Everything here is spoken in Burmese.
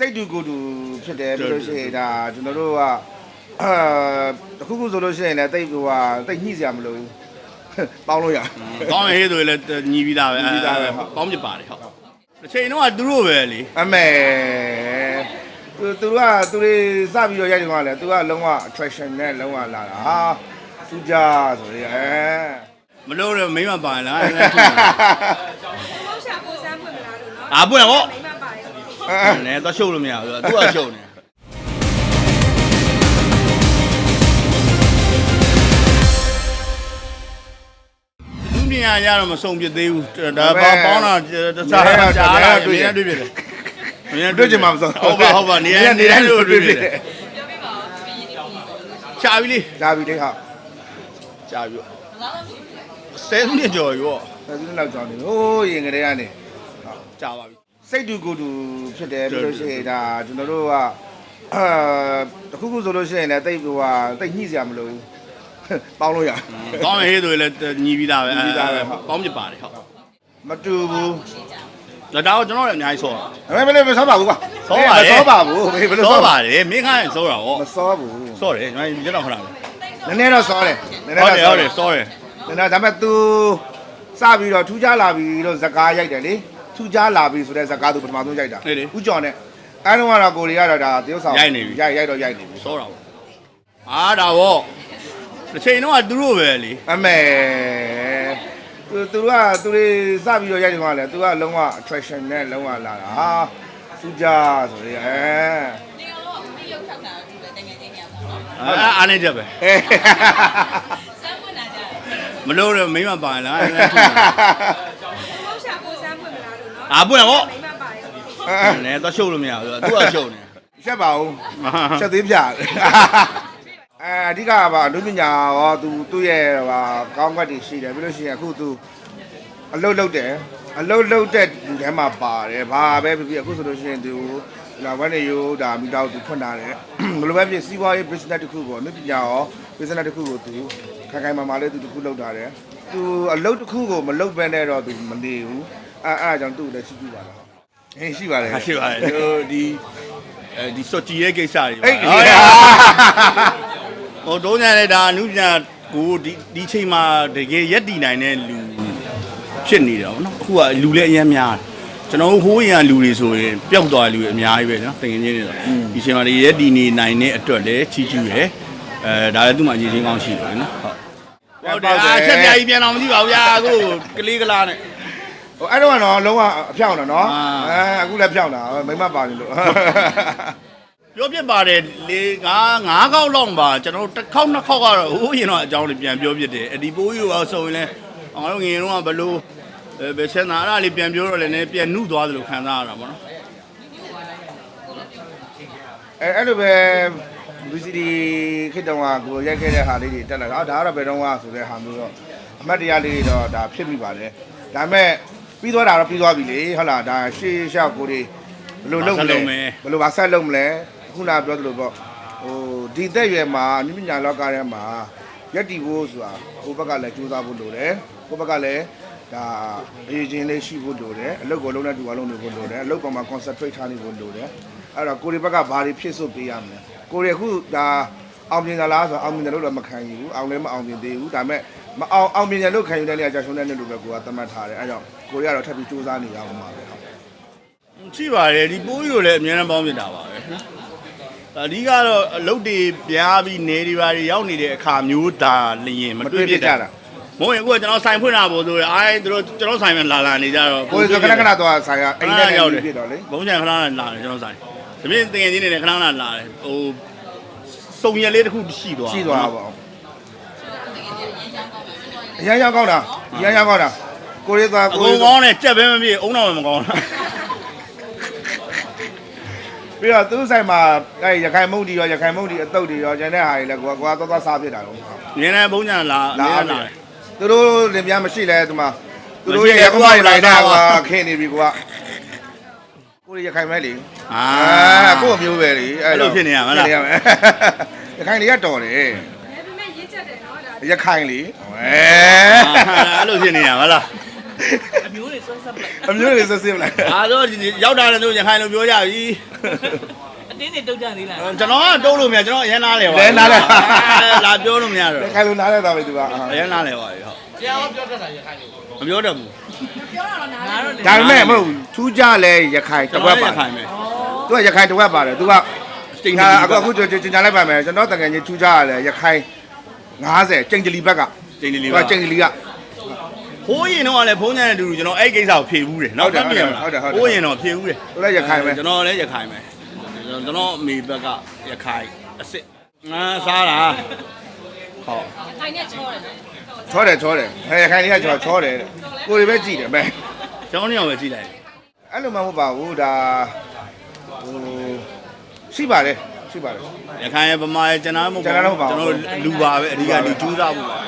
စိတ်တူကိုယ်တူဖြစ်တယ်ပြီးလို့ရှိရင်ဒါကျွန်တော်တို့ကအာတခုခုဆိုလို့ရှိရင်လည်းတိတ်ဟိုဟာတိတ်ညှိစရာမလိုဘူးပေါင်းလို့ရကောင်းရင်ဟေးဆိုရင်လည်းညီပြီးသားပဲညီပြီးသားပဲဟုတ်ကောင်းဖြစ်ပါတယ်ဟုတ်တစ်ချိန်တော့ကသူတို့ပဲလေအမေသူသူကသူတွေစပြီးတော့ရိုက်တယ်ကလည်းသူကလုံးဝ attraction နဲ့လုံးဝလာတာဟာသူကြဆိုရင်အဲမလို့တော့မိမပါရင်လားအဲ့ဒါဘောက်ရှာကိုစမ်းပွင့်မလားလို့နော်အာပွင့်ဟောမိမပါတယ်ဆိုပြီးအဲ နည်းတော့ရှုပ်လို့မရဘူးသူကရှုပ်နေလူနေရရတော့မဆုံးပြသေးဘူးဒါပေါင်းပေါင်းတော့တခြားကြားလာတွေ့ရတွေ့ပြတယ်တွေ့ချင်မှာမဆုံးဟုတ်ပါဟုတ်ပါနေရနေတိုင်းလို့တွေ့ပြတယ်ချာပြီလေကြာပြီလေဟာချာပြီဆယ်နှစ်ကျော်ရောဒါသူနောက်ကြောင်းနေဟိုးရင်ကလေးကနေချာပါပြီ စိတ်တူကိုယ်တူဖြစ်တယ်ပြီးလို့ရှိရင်ဒါကျွန်တော်တို့ကအာတခုခုဆိုလို့ရှိရင်လည်းတိတ်ဟိုဟာတိတ်ညှိစရာမလိုဘူးပေါင်းလို့ရကောင်းရင်ဟေးဆိုရင်လည်းညီပြီးသားပဲညီပြီးသားပဲဟုတ်ကောင်းဖြစ်ပါတယ်ဟုတ်မတူဘူးဒါတော့ကျွန်တော်လည်းအများကြီးဆောတာ ဒါပေမဲ့မစောပါဘူးကွာစောပါတယ်မစောပါဘူးဘယ်လိုဆောစောပါပါတယ်မင်းခိုင်းရင်ဆောတာဟောမစောဘူးဆောတယ်ကျွန်တော်ရက်တော့ခဏလေးနည်းနည်းတော့စောတယ်နည်းနည်းဟုတ်တော့တယ်စောဟုတ်တတယ်ယ်ဆောတယ်နည်းနည်းဒါပေမဲ့ तू စပြီးတော့ထူးခြားလာပြီလို့ဇကာရိုက်တယ်လေ ထူးခြားလာပြီဆိုတဲ့ဇကာသူပထမဆုံးရိုက်တာဥကြော်နဲ့အဲတော့ကတော့ကိုရီကတော့ဒါတရုပ်ဆောင်ရိုက်ရိုက်တော့ရိုက်နေပြီဆောတာပေါ့အာဒါဟောတစ်ချိန်တော့ကသူတို့ပဲလေအမေသူသူကသူတွေစပြီးတော့ရိုက်တယ်ကလည်းသူကလုံးဝ attraction နဲ့လုံးဝလာတာဟာသူကြဆိုရင်အဲ နေတော့ဒီရုပ်ထောက်တာဒီပဲတကယ်ချင်းညောင်းတော့အာအားနေချက်ပဲအဲစမ်းပွင့်လာကြတယ်မလို့တော့မိမပါရင်လားအဲ့ဒါ ဘောက်ရှာကိုစမ်းပွင့်မလားလို့နော် အာပွင့်ဟောမိမပါတယ်ဆိုပြီးအဲနည်းတော့ရှုပ်လို့မရဘူးသူကရှုပ်နေရှက်ပါဦးရှက်သေးပြအဲအဓိကကပါအနုပညာရောသူသူ့ရဲ့ဟာကောင်းကတ်တွေရှိတယ်ပြီးလို့ရှိရင်အခုသူအလုတ်လုတ်တယ်အလုတ်လုတ်တဲ့လူထဲမှာပါတယ်ဘာပဲဖြစ်ဖြစ်အခုဆိုလို့ရှိရင်သူလာဝက်နေရိုးဒါမိတော့သူဖွင့်လာတယ်ဘယ်လိုပဲဖြစ်စီးပွားရေး business တစ်ခုကိုအနုပညာရော business တစ်ခုကိုသူခိုင်ခိုင်မာမာလေးသူတစ်ခုလုပ်တာတယ်သူအလုတ်တစ်ခုကိုမလုတ်ဘဲနဲ့တော့သူမနေဘူး အဲအဲအကြောင့်သူ့ကိုလည်းရှိပြပါလားဟင်းရှိပါတယ်ရှိပါတယ်သူဒီအဲဒီစော့တီရဲ့ကိစ္စတွေအဲ့ဒီဟိုတုံးညာလည်းဒါအနုပညာကိုဒီဒီချိန်မှာတကယ်ရက်တည်နိုင်တဲ့လူဖြစ်နေတယ်ဗောနော်အခုကလူလည်းအများများကျွန်တော်တို့ဟိုးရံလူတွေဆိုရင်ပျောက်သွားတဲ့လူတွေအများကြီးပဲနော်တင်ငင်းချင်းတွေဆိုဒီချိန်မှာဒီရက်တည်နေနိုင်တဲ့အတွက်လည်းချီးကျူးရယ်အဲဒါလည်းသူ့မှာရည်ချင်းကောင်းရှိတယ်နော်ဟုတ်ဟုတ်တယ်အားချက်ပြားကြီးပြန်တော့မသိပါဘူးဗျာအခုကလေးကလားနဲ့ ဟိုအဲ့တော့ကတော့လုံးဝအဖြောင်းတာနော်အာအဲအခုလည်းဖြောင်းတာမိမပါနေလို့ပြောပြပါတယ်လေငါးငါးခေါက်လောက်ပါကျွန်တော်တို့တစ်ခေါက်နှစ်ခေါက်ကတော့ဟိုးရင်တော့အကြောင်းတွေပြန်ပြောပြတယ်အဒီပိုးကြီးရောဆိုရင်လည်းငါတို့ငယ်တော့ကဘလို့အဲဘယ်ချက်နာအဲ့ဒါလေးပြန်ပြောတော့လည်းနည်းပြန်နှုသွားတယ်လို့ခံစားရတာပေါ့နော်အဲအဲ့လိုပဲ VCD ခေတ်တုန်းကကိုရိုက်ခဲ့တဲ့ဟာလေးတွေတက်လာတာအော်ဒါကတော့ဘယ်တော့မှဆိုတဲ့ဟာမျိုးတော့အမှတ်တရလေးတွေတော့ဒါဖြစ်မိပါတယ်ဒါပေမဲ့ ပြီးသွားတာတော့ပြီးသွားပြီလေဟုတ်လားဒါရှေးရှောက်ကိုတွေဘယ်လိုလုပ်မလဲဘယ်လိုပါဆက်လုပ်မလဲခုနကပြောသလိုပေါ့ဟိုဒီသက်ရွယ်မှာအနည်းပညာလောကထဲမှာရက်တီဖို့ဆိုတာကိုယ့်ဘက်ကလည်းကြိုးစားဖို့လိုတယ်ကိုယ့်ဘက်ကလည်းဒါအရေးချင်းလေးရှိဖို့လိုတယ်အလုပ်ကိုလုံးနဲ့တူအောင်လုပ်နေဖို့လိုတယ်အလုပ်ပေါ်မှာ concentrate ထားနေဖို့လိုတယ်အဲ့တော့ကိုရီဘက်ကဘာတွေဖြစ်ဆိုပေးရမလဲကိုရီအခုဒါအောင်မြင်သလားဆိုတော့အောင်မြင်တယ်လို့လည်းမခံယူဘူးအောင်လည်းမအောင်မြင်သေးဘူးဒါပေမဲ့ မအောင်အောင်မြင်တယ်လို့ခံယူတဲ့နေရာကြာရှုံးတဲ့နေလို့ပဲကိုကသတ်မှတ်ထားတယ်အဲ့တော့ကိုရီကတော့ထပ်ပြီးစူးစမ်းနေရအောင်ပါပဲဟုတ်ရှိပါတယ်ဒီပိုးကြီးကိုလည်းအများနဲ့ပေါင်းပြတာပါပဲနော်အဓိကတော့အလုတ်တွေပြားပြီးနေဒီပါတွေရောက်နေတဲ့အခါမျိုးဒါလျင်မတွေ့ပြကြတာမဟုတ်ရင်အခုကကျွန်တော်ဆိုင်ဖွင့်တာပို့ဆိုရအဲသူတို့ကျွန်တော်ဆိုင်မှာလာလာနေကြတော့ကိုရီဆိုခဏခဏတော့ဆိုင်ကအိမ်ထဲနေပြီးဖြစ်တော့လေဘုံချန်ခဏခဏလာတယ်ကျွန်တော်ဆိုင်ဒါပြင်တင်ငယ်ချင်းတွေလည်းခဏခဏလာတယ်ဟိုစုံရက်လေးတစ်ခုရှိသွားရှိသွားတာပေါ့ တကယ်ချင်းရမ်းကောင်းပါစလို့ အရန်ရောက်ကောင်းတာအရန်ရောက်ကောင်းတာကိုရီသွားအကိုကုန်ရီကောင်းတယ်ကြက်ပဲမပြေအုံတော့မကောင်းတာပြီးတော့သူ့ဆိုင်မှာအဲရခိုင်မုံတီရောရခိုင်မုံတီအတုတ်တွေရောကျန်တဲ့ဟာတွေလည်းကိုကကိုကသွားသွားစားဖြစ်တာတော့ငင်းနေဘုံချန်လာလာလာလာလာသူတို့လင်ပြားမရှိလဲဒီမှာသူတို့ရဲ့ရခိုင်မိုင်လိုက်တာကခင်းနေပြီကိုကကိုရီရခိုင်မဲလေအာအာကို့မျိုးပဲလေအဲ့လိုဖြစ်နေရမလားဖြစ်နေရမယ်ရခိုင်တွေကတော်တယ် ဒါပေမဲ့ရေးချက်တယ်နော်ဒါ ရခိုင်လေအဲအဲ့လိုဖြစ်နေရမလားအမျိုးတွေဆွမ်းဆက်ပလိုက်အမျိုးတွေဆက်စစ်လိုက်အားတော့ရောက်တာလည်းတို့ရခိုင်လိုပြောကြပြီအတင်းနေတုတ်ကြသေးလားကျွန်တော်ကတုံးလို့မရကျွန်တော်အရင်နားလဲပါလာပြောလို့မရတော့ခိုင်လိုနားလဲတာပဲသူကအရင်နားလဲပါပြီဟုတ်တရားဟောပြောတတ်တာရခိုင်ကိုမပြောတတ်ဘူးပြောတာတော့နားငါတော့ဒါပေမဲ့မဟုတ်ဘူးထူးကြလဲရခိုင်တစ်ဝက်ပါရခိုင်ပဲသူကရခိုင်တစ်ဝက်ပါတယ်သူကတိတ်ငါအခုအခုကျင်ညာလိုက်ပါမယ်ကျွန်တော်တကယ်ကြီးထူးကြရလဲရခိုင် 90ကျိန်ကြလီဘက်ကတိတ်လေးသူလေးကပါကျိန်ကြလီကဟိုးရင်တော့လည်းဖုန်းချမ်းတဲ့တူကျွန်တော်အဲ့ကိစ္စကိုဖြေဘူးတယ်နောက်တက်ပြန်လာဟိုးရင်တော့ဖြေဘူးတယ်သူလည်းရခိုင်ပဲကျွန်တော်လည်းရခိုင်ပဲကျွန်တော်အမေဘက်ကရခိုင်အစ်စ်ငါစားတာဟုတ်ခိုင်နဲ့ချောတယ်နော်ချောတယ်ချောတယ်ဟဲရခိုင်လေးကချောချောတယ်တဲ့ကိုတွေပဲကြည့်တယ်မဲကျွန်တော်ညောင်ပဲကြည့်လိုက်အဲ့လိုမှမဟုတ်ပါဘူးဒါဟိုရှိပါတယ် ရှိပါတယ်ရခိုင်ရဲ့ဗမာရဲ့ကျွန်တော်မဟုတ်ကျွန်တော်တို့မဟုတ်ပါဘူးကျွန်တော်လူပါပဲအဓိကလူကျူးသားဖို့ပါ